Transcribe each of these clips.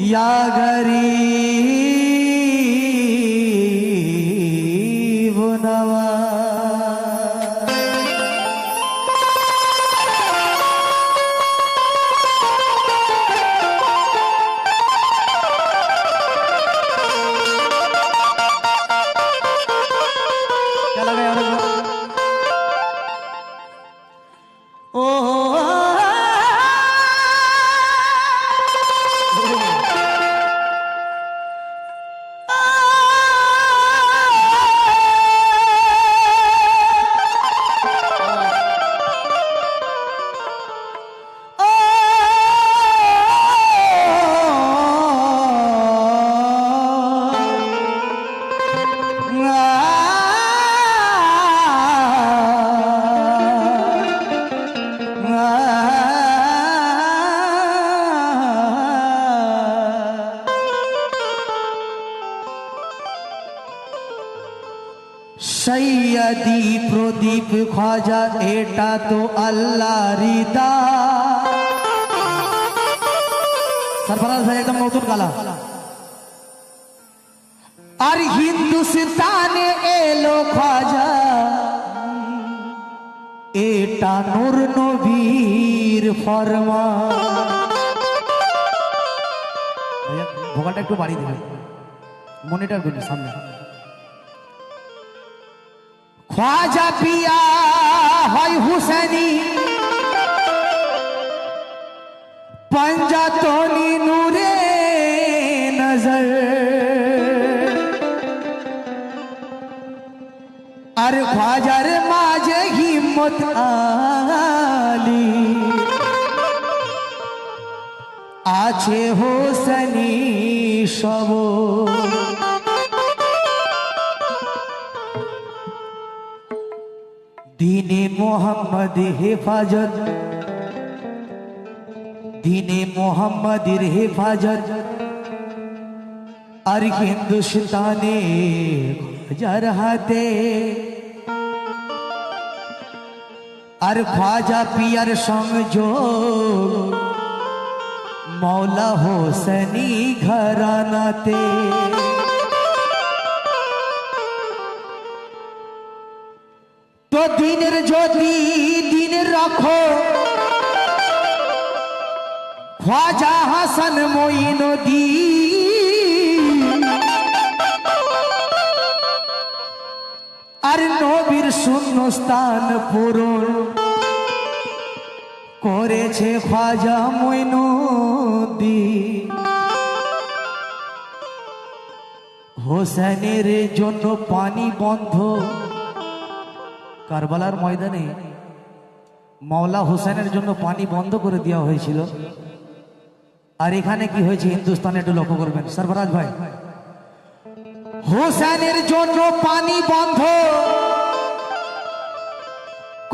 या गरीब সৈয়দি প্রদীপ খাজা এটা তো আল্লাহ রিদা সরফরাজ ভাই, একদম নতুন কালা আর হিন্দুস্তানে এলো খাজা এটা নূর নবীর ফরমা ভোকালটা একটু বাড়িয়ে দেবেন মনিটর করুন সামনে। খাজা পিয়া হয় হুসেনি পঞ্জাতনি নূরে নজর আর খাজার মাঝে হিম্মত আলি আছে হোসেনি সবর দিনে মোহাম্মদ হেফাজত। দিনে মোহাম্মদের হেফাজত। আর হিন্দুস্তানে যার হাতে। আর খাজা পিয়ার সংযোগ মৌলা হোসেনি ঘরানাতে। দিনের যদি দিন রাখো। খ্বাজা হাসান মঈনুদ্দিন আর নবীর শূন্যস্থান পূরণ করেছে খাজা মঈনুদ্দিন হোসেনের জন্য পানি বন্ধ। কারবালার ময়দানে মাওলা হোসেনের জন্য পানি বন্ধ করে দেওয়া হয়েছিল। আর এখানে কি হয়েছে? হিন্দুস্তানে একটু লক্ষ্য করবেন। সর্বরাজ ভাই, হোসেনের জন্য পানি বন্ধ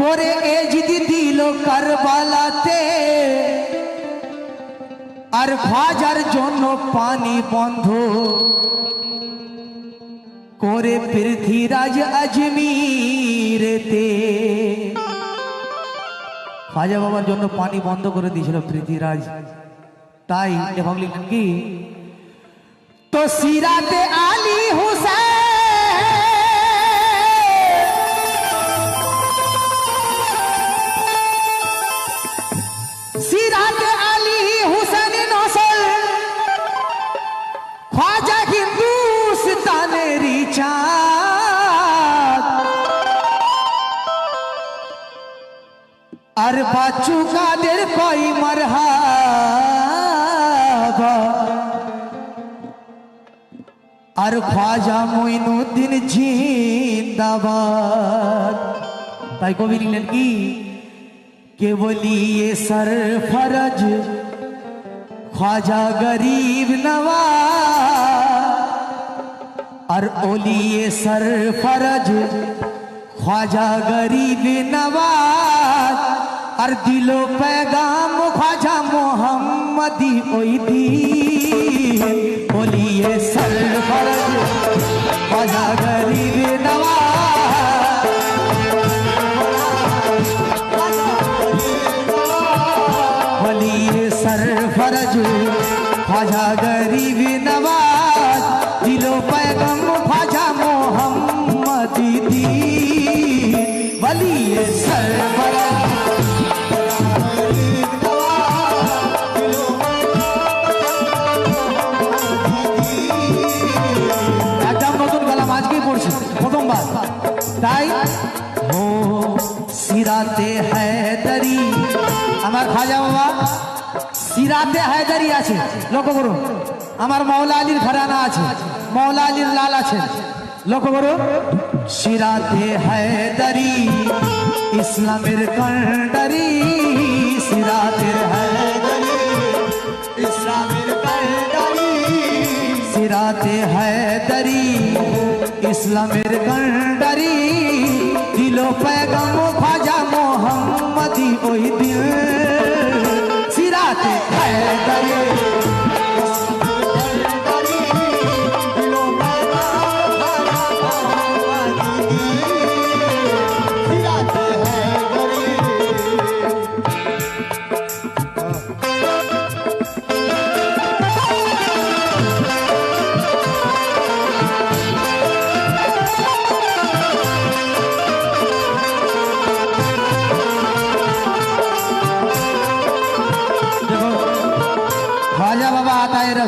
করে এ জিদি দিল কারবালাতে। আর ভাজার জন্য পানি বন্ধ করে পৃথ্বীরাজ আজমিরেতে খাজা বাবার জন্য পানি বন্ধ করে দিয়েছিল পৃথ্বীরাজ তাই এবং লিখলেন কি তো সিরাতে আলী अर ख्वाजा मोइनुद्दीन जिंदाबाद। भाई को मेरी लड़की के के बोलिए सर फरज ख्वाजा गरीब नवाज़। ओली ये सर फरज ख्वाजा गरीब नवाज़। अर दिलो पैगाम, ख्वाजा मोहम्मद মোহাম্মদি ওই দিন ওলিয়ে সরফরজ খাজা তাই ও সিরাতে হায়দারি। আমার খাজা বাবা, সিরাতে হায়দারি আছে, লক্ষ্য করুন। আমার মাওলা আলীর ঘরানা আছে, মাওলা আলীর লাল আছে। লক্ষ্য করুন। সিরাতে হায়দারি, ইসলামের কন্ডারি সিরাতের হায়দারি, ইসলামের কন্ডারি সিরাতে হায়দারি ইসলামের কন্ডারি দিল পেগম খাজা মোহাম্মদি ওই দিন।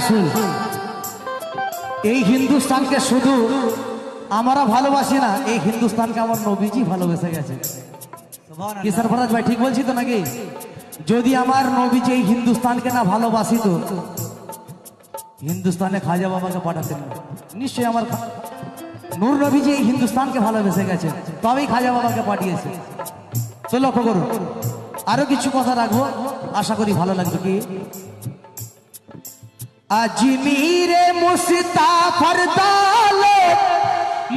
রসুল এই হিন্দুস্তানকে শুধু আমরা ভালোবাসি না, এই হিন্দুস্তানকে আমার নবীজি ভালোবেসে গেছে। কি সরফরাজ ভাই, ঠিক বলছি তো নাকি? যদি আমার নবীজি এই হিন্দুস্তানকে না ভালোবাসিত হিন্দুস্তানে খাজা বাবাকে পাঠাতেন নিশ্চয়ই আমার নূর নবীজি এই হিন্দুস্তানকে ভালোবেসে গেছে, তবেই খাজা বাবাকে পাঠিয়েছে। তো লক্ষ্য করুন, আরও কিছু কথা রাখব। আশা করি ভালো লাগবে কি? আজমিরে মুস্তাফর দালে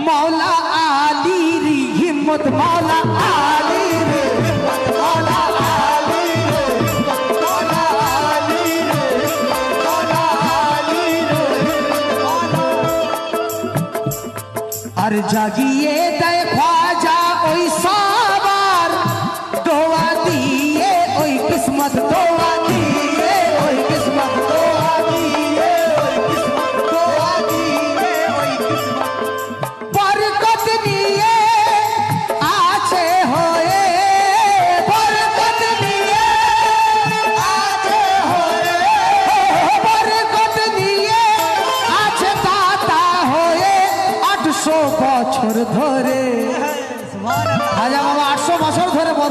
মৌলা আলীর হিম্মত মৌলা আলীর হিম্মত মৌলা আলীর হিম্মত, মৌলা আলীর হিম্মত, মৌলা আলীর হিম্মত, মৌলা আর জাগিয়ে দেয় খাজা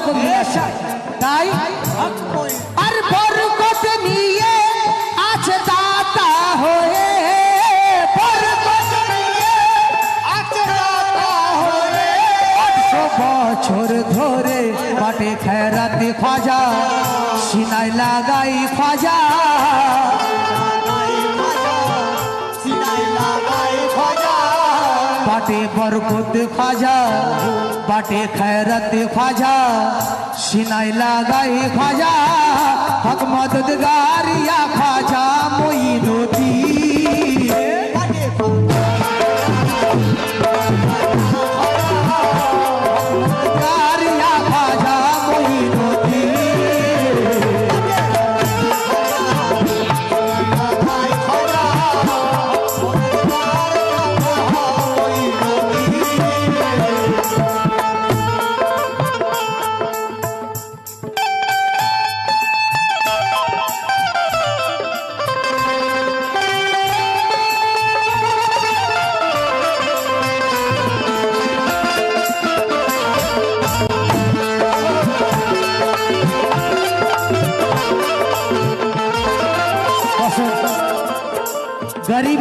আসছে তাই আর বরকত নিয়ে আছে দাতা হয়ে, বরকত নিয়ে আছে দাতা হয়ে। আটশো বছর ধরে পাটে খেরাতে খাজা, সিনাই লাগাই খাজা। পাটে বরকত খাজা পাটে খৈরত খাজা সিনাই লাগাই খাজা হক মদদ গারিয়া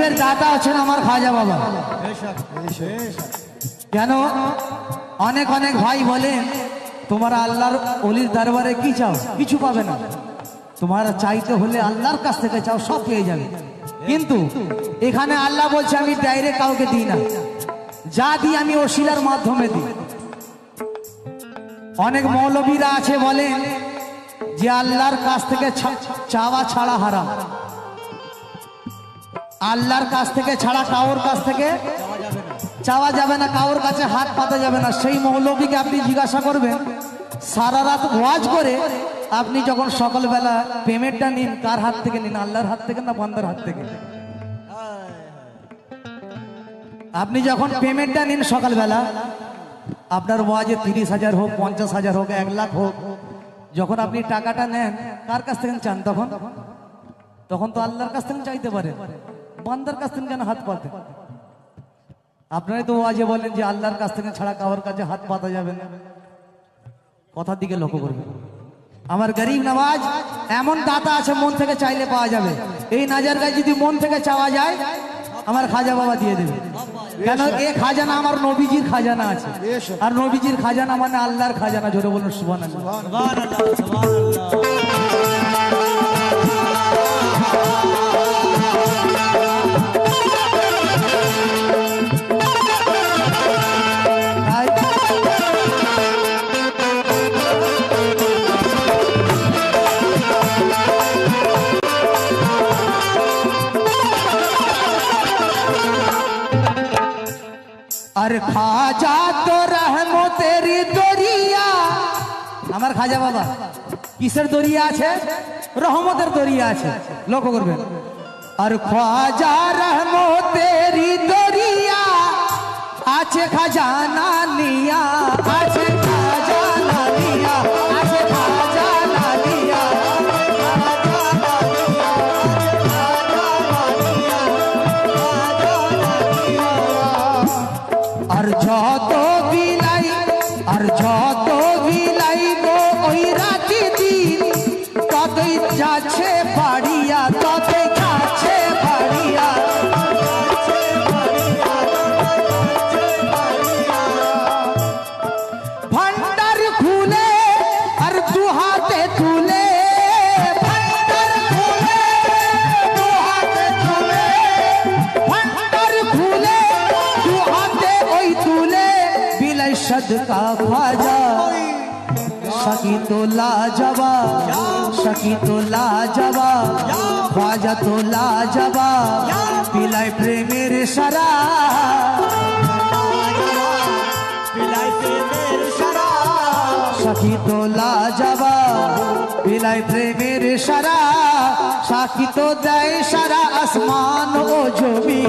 গরিবের দাতা আছেন আমার খাজা বাবা। কেন? অনেক অনেক ভাই বলেন তোমার আল্লাহর অলির দরবারে কি চাও? কিছু পাবে না। তোমার চাইতে হলে আল্লাহর কাছ থেকে চাও, সব পেয়ে যাবে। কিন্তু এখানে আল্লাহ বলছে, আমি ডাইরেক্ট কাউকে দিই না। যা দিই আমি ওসিলার মাধ্যমে দিই। অনেক মৌলবীরা আছে বলেন যে, আল্লাহর কাছ থেকে চাওয়া ছাড়া হারাম। আল্লাহর কাছ থেকে ছাড়া কাউর কাছ থেকে চাওয়া যাবে না কাউর কাছে হাত পাতা যাবে না। সেই মৌলবীকে আপনি জিজ্ঞাসা করবেন, সারা রাত ওয়াজ করে আপনি যখন সকালবেলা পেমেন্টটা নিন, কার হাত থেকে নিন, আল্লাহর হাত থেকে না বান্দার হাত থেকে? আপনি যখন পেমেন্টটা নিন সকালবেলা, আপনার ওয়াজে তিরিশ হাজার হোক, পঞ্চাশ হাজার হোক, এক লাখ হোক, যখন আপনি টাকাটা নেন, কার কাছ থেকে চান তখন? তখন তো আল্লাহর কাছ থেকে চাইতে পারে বান্দার কাছ থেকে কেন হাত পাতে। আপনারাই তো ওয়াজে বলেন যে আল্লাহর কাছ থেকে ছাড়া কারোর কাছে হাত পাতা যাবে না। কথার দিকে লক্ষ্য করবেন আমার গরিব নামাজ এমন দাতা আছে, মন থেকে চাইলে পাওয়া যাবে। এই নাজার গায়ে যদি মন থেকে চাওয়া যায়, আমার খাজা বাবা দিয়ে দেবে। কেন? এ খাজানা আমার নবীজির খাজানা আছে। আর নবীজির খাজানা মানে আল্লাহর খাজানা, জোরে বলুন সুবান খাজা তো রহমো তেরি দরিয়া। আমার খাজা বাবা, কিসের দরিয়া আছে? রহমতের দরিয়া আছে। লক্ষ্য করবেন। আর খাজা রহমো তেরি দরিয়া, আছে খাজানা নিয়া আছে সখী তো লাজবা খাজা তো লাজবা বিলাই প্রেমের সারা। প্রেমের সারা। সাক্ষী তো লাজবা বিলাই প্রেমের সারা। সাক্ষী তো দেয় সারা আসমান ও জমি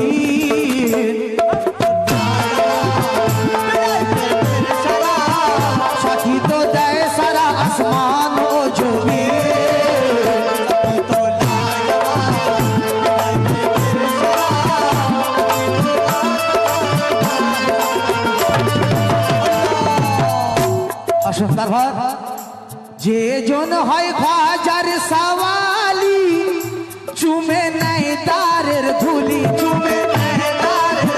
আসুন তারপর যে জন হয় খাজার সওয়ালি চুমে নেয় তারের ধুলি চুমে নেয় তারের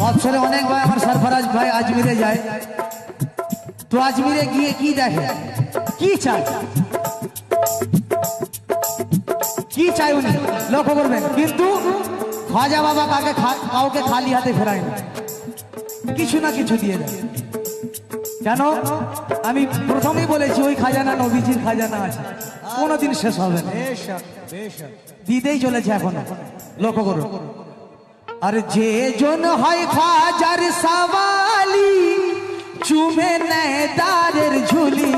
বছরে অনেক ভাই আমার সরফরাজ ভাই আজমিরে যায় তো আজমিরে গিয়ে কি দেখে কি চায় কি চাই উনি লক্ষ্য করবেন কিন্তু খাজা বাবা কাকে কাউকে খালি হাতে ফেরায় না। কিছু না কিছু দিয়ে দেয় কেন? আমি প্রথমেই বলেছি, ওই খাজানা নবীজির খাজানা আছে। কোনোদিন শেষ হবে না। দিতেই চলেছে এখন। লক্ষ্য করুন আর যে জন হয় খাজার সওয়ালি, চুমে নেয় দারের ঝুলি।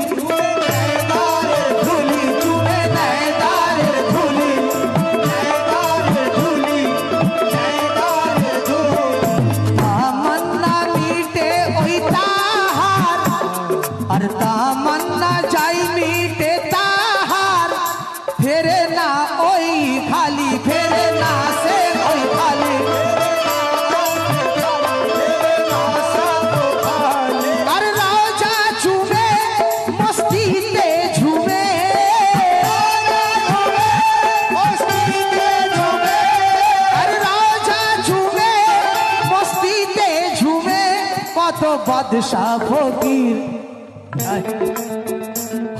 কত বাদশাহ ফকির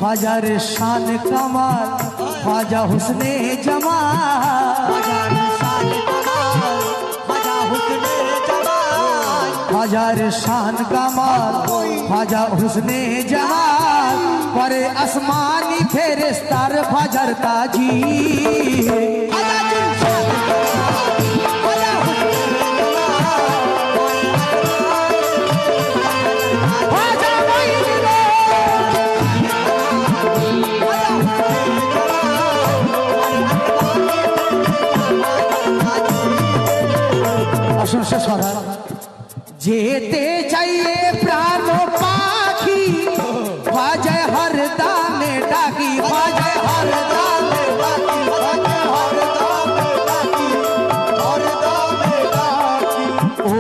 হাজার শান কামাল খাজা হুসনে জামাল হাজার শান কামাল খাজা হুসনে জামাল পরে আসমানি ফেরেস্তার ফাজার से स्वागत। जेते चाहिए प्राणो पाखी बाजे हर दाने डाकी बाजे हर दाने डाकी डाकी डाकी। ओ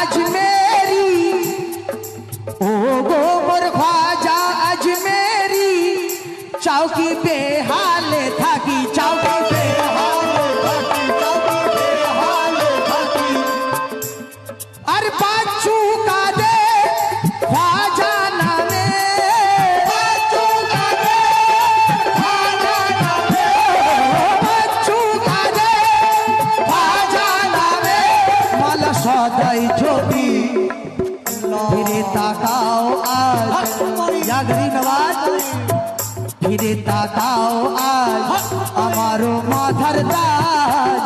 अजमेरी ओ गो भाजा अजमेरी चौकी पे हाले था ফিরে তাকাও আজ আমারও মাথার তাজ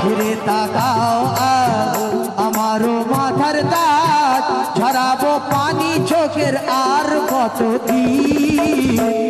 ফিরে তাকাও আজ আমারও মাথার তাজ ঝরাবো পানি চোখের আর কত দিন।